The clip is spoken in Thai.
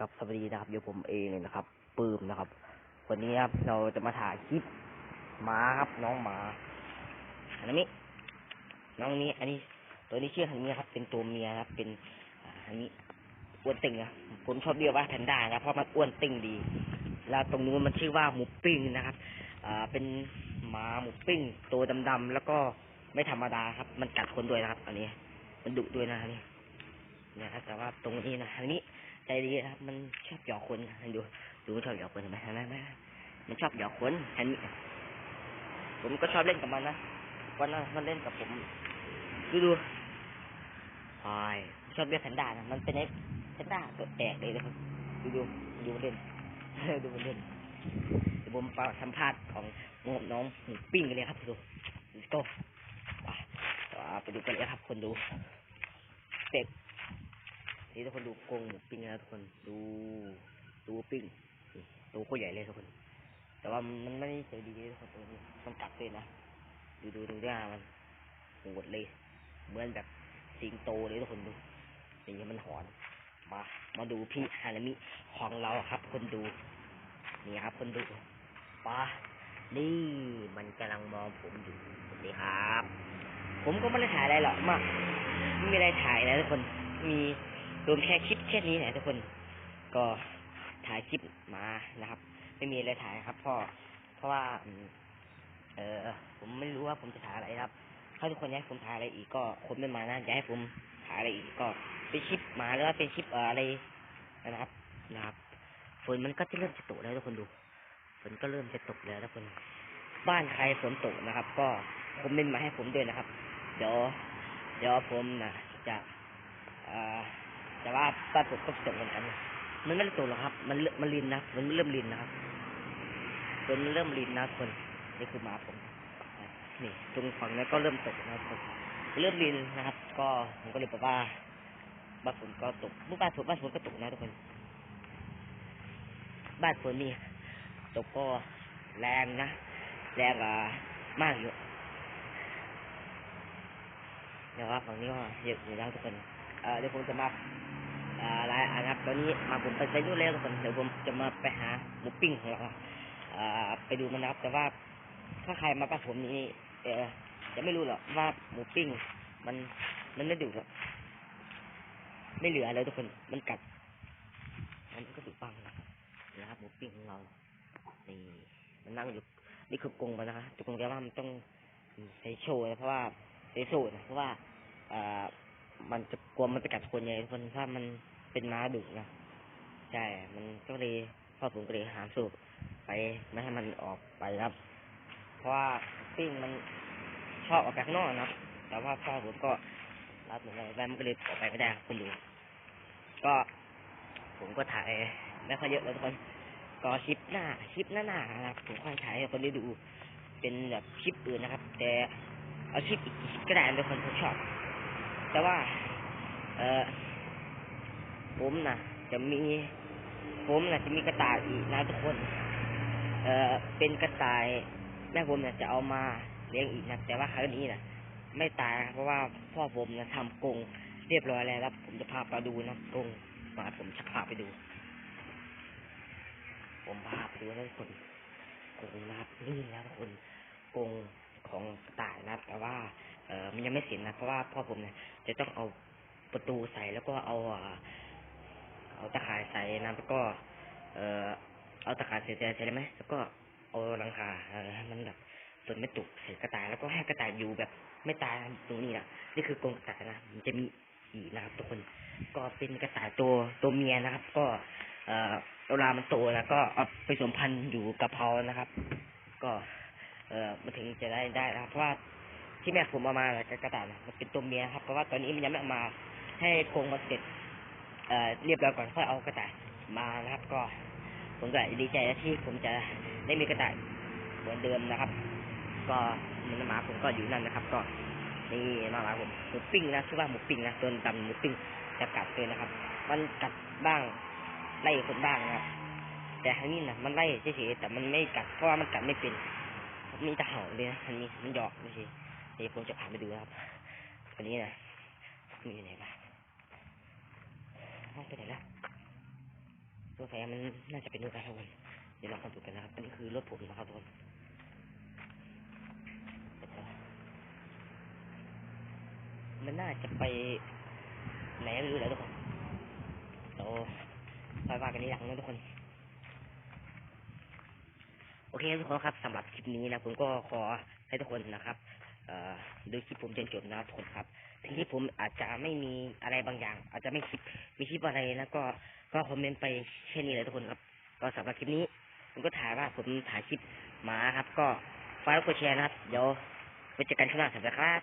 กับสวัสดีนะครับอยู่ผมเองนะครับปื้มนะครับ วันนี้ครับเราจะมาถ่ายคลิปหมาครับ น้องหมาอันนี้น้องนี้ อันนี้ ตัวนี้ชื่อฮันนี่ครับ เป็นตัวเมียครับ เป็นอันนี่อ้วนติ่งนะผมชอบเรียกว่าแพนด้านะเพราะมันอ้วนติ่งดี แล้วตรงนู้นมันชื่อว่าหมูปิ้งนะครับ อ่าเป็นหมาหมูปิ้ง ตัวดำๆแล้วก็ไม่ธรรมดาครับ มันกัดคนด้วยนะครับ อันนี้ มันดุด้วยนะอันนี้นะครับแต่ว่าตรงนี้นะอันนี้ ใจดีครับ มันชอบหยอกคนนดูดูชอบหยอกคนไหมไหมไหมมันชอบหยอกคนอันนี้ผมก็ชอบเล่นกับมันนะวันนั้นมันเล่นกับผมดูดูพายชอบเรียกแพนด้านะมันเป็นไอ้แพนด้าตัวแตกเลยนะครับดูดูดูมันเล่นดูมันเล่นเดี๋ยวผมไปสัมภาษณ์ของน้องหมูปิ้งกันเลยครับดูดูโตไปดูกันเลยครับ คนดูเป็ด นี่ทุกคนดูกรงหมูปิ้งนะทุกคนดูดูปิ้งตัวโคตรใหญ่เลยทุกคน แต่ว่ามันไม่ได้เฉยดีเลยทุกคนตัวนี้มันกัดเลยนะดูดูดูหน้ามันโหดเลย เหมือนแบบสิงโตเลยทุกคนดูนี่มันหอนมามาดูพี่ฮานามิของเราครับ คนดู นี่ครับ คนดูปานี่มันกำลังมองผมอยู่สวัสดีครับ ผมก็ไม่ได้ถ่ายอะไรหรอกมากไม่มีอะไรถ่ายนะทุกคนมี รวมแค่คลิปแค่นี้แหละทุกคน ก็ถ่ายคลิปมานะครับ ไม่มีอะไรถ่ายครับเพราะเพราะว่า เออ ผมไม่รู้ว่าผมจะถ่ายอะไรครับ ถ้าทุกคนอยากให้ผมถ่ายอะไรอีกก็คอมเมนต์มานะอยากให้ผมถ่ายอะไรอีกก็เป็นคลิปหมาหรือว่าเป็นคลิปอะไรนะครับนะครับฝนมันก็จะเริ่มจะตกแล้วทุกคนดูฝนก็เริ่มจะตกแล้วทุกคน บ้านใครฝนตกนะครับ ก็คอมเมนต์มาให้ผมด้วยนะครับ เดี๋ยวเดี๋ยวผมนะจะ อจะว่าบ้านผมก็ตกเหมือนกัน มันไม่ได้ตกหรอกครับ มันเริ่มมันลินนะมันเริ่มลินนะครับฝนมันเริ่มลินนะทุกคนนี่คือหมาผมนี่ตรงฝั่งนั้ก็เริ่มตกนะครับเริ่มลินนะครับ ก็ผมก็เลยบอกว่าบ้านฝนก็ตกเมื่อบ้านฝนบ้านฝนก็ตกนะทุกคน บ้านฝนนี่ตกก็แรงนะแรงอะมากอยู่เดี๋ยวว่าฝั่งนี้ก็เยอะอยู่แล้วทุกคนเอ่อเดี๋ยวผมจะมา ตอนนี้มาผมไปไปนู่นแล้วทุกคนเดี๋ยวผมจะมาไปหาหมูปิ้งของเราไปดูมันนะครับแต่ว่าถ้าใครมาป้านผมนี่เออจะไม่รู้หรอกว่าหมูปิ้ง มันมันไม่ดุหรอกไม่เหลืออะไรทุกคนมันกัดมันก็ดุปังนะครับหมูปิ้งของเรานี่มันนั่งอยู่นี่คือกรงมันนะคะทุกคนแกว่ามันต้องใช้โชว์นะเพราะว่าใช้โซ่นะเพราะว่าอ่อมันจะกลัวมันจะกัดคนไงทุกคนถ้ามัน เป็นม้าดุนะใช่มันก็เลยพ่อผมก็เลยหามสูบไปไม่ให้มันออกไปครับ เพราะว่าปิ้งมันชอบออกไปข้างนอกนะครับแต่ว่าพ่อผมก็รับเหมือนกันแล้วมันก็เลยออกไปไม่ได้คุณดูก็ผมก็ถ่ายไม่ค่อยเยอะแล้วทุกคนก็คลิปหน้าคลิปหน้าหน้านะครับผมค่อยถ่ายให้คนได้ดู เป็นแบบคลิปอื่นนะครับ แต่เอาคลิปอีกก็ได้เป็นคนผมชอบ แต่ว่า เออ ผมนะจะมี ผมนะจะมีกระต่ายอีกนะทุกคน เอ่อ เป็นกระต่ายแม่ผมนี่ยจะเอามาเลี้ยงอีกนะแต่ว่าครั้งนี้นะไม่ตายนะเพราะว่าพ่อผมนะทำกรงเรียบร้อยแล้วครับผมจะพาไปดูนะกรงมาผมจะพาไปดู ผมพาไปดูนะทุกคนกรงนะครับนี่นะทุกคนกรงของกระต่ายนะครับ แต่ว่า เออมันยังไม่เสร็จนะเพราะว่าพ่อผมเนี่ยจะต้องเอาประตูใส่แล้วก็เอาอ่า เอาตะข่ายใส่นะแล้วก็ เออเอาตะข่ายใส่ใส่ใช่ไหมแล้วก็เอาหลังคาเออให้มันแบบฝนไม่ตกใส่กระต่ายแล้วก็ให้กระต่ายอยู่แบบ ไม่ตายตรงนี้นะนี่คือกรงกระต่ายนะมันจะมีอีกนะครับ ทุกคนก็เป็นกระต่ายตัวตัวเมียนะครับ ก็ เอ่อเวลามันโตแล้วก็เอาไปสมพันธุ์อยู่กับเพานะครับ ก็ เอ่อมาถึงจะได้ได้นะครับเพราะว่าที่แม่ผมเอามาน่ะกระต่ายนะมันเป็นตัวเมียครับเพราะว่าตอนนี้มันยังไม่เอามาให้โครงมันเสร็จ เอ่อเรียบร้อยก่อนค่อยเอากระต่ายมานะครับ ก็ผมก็ดีใจที่ผมจะได้มีกระต่ายเหมือนเดิมนะครับ ก็มันหมาผมก็อยู่นั่นนะครับ ก็นี่มาหมาผมหมูปิ้งนะชื่อว่าหมูปิ้งนะตัวดำหมูปิ้งจะกัดเลยนะครับ มันกัดบ้างไล่คนบ้างนะครับแต่ทางนี้นะมันไล่เฉยๆแต่มันไม่กัดเพราะว่ามันกัดไม่เป็นมีต่เห่าเลยนะมันมีมันหยอกไม่ใช่เดี๋ยวผมจะพาไปดูนะครับวันนี้นะมีอยู่ไหนบ้าง ห้องไปไหนแล้วงสัยมันน่าจะเป็นรถอะไรครับผมเดี๋ยวเราเข้าดูกันนะครับอันนี้คือรถผมนะครับทุกคนมันน่าจะไปไหนไม่รู้แล้วทุกคนเราไปว่ากันทีหลังนะทุกคน โอเคทุกคนครับสำหรับคลิปนี้นะผมก็ขอให้ทุกคนนะครับดูคลิปผมจนจบนะครับทุกคนครับถึงที่ผมอาจจะไม่มีอะไรบางอย่าง อาจจะไม่คลิปมีคลิปอะไรนะก็ ก็คอมเมนต์ไปแค่นี้เลยทุกคนครับ ก็สำหรับคลิปนี้ผมก็ถ่ายว่าผมถ่ายคลิปหมาครับ ก็ฝากกดแชร์นะครับ เดี๋ยวไปเจอกันข้างหน้าสวัสดีครับ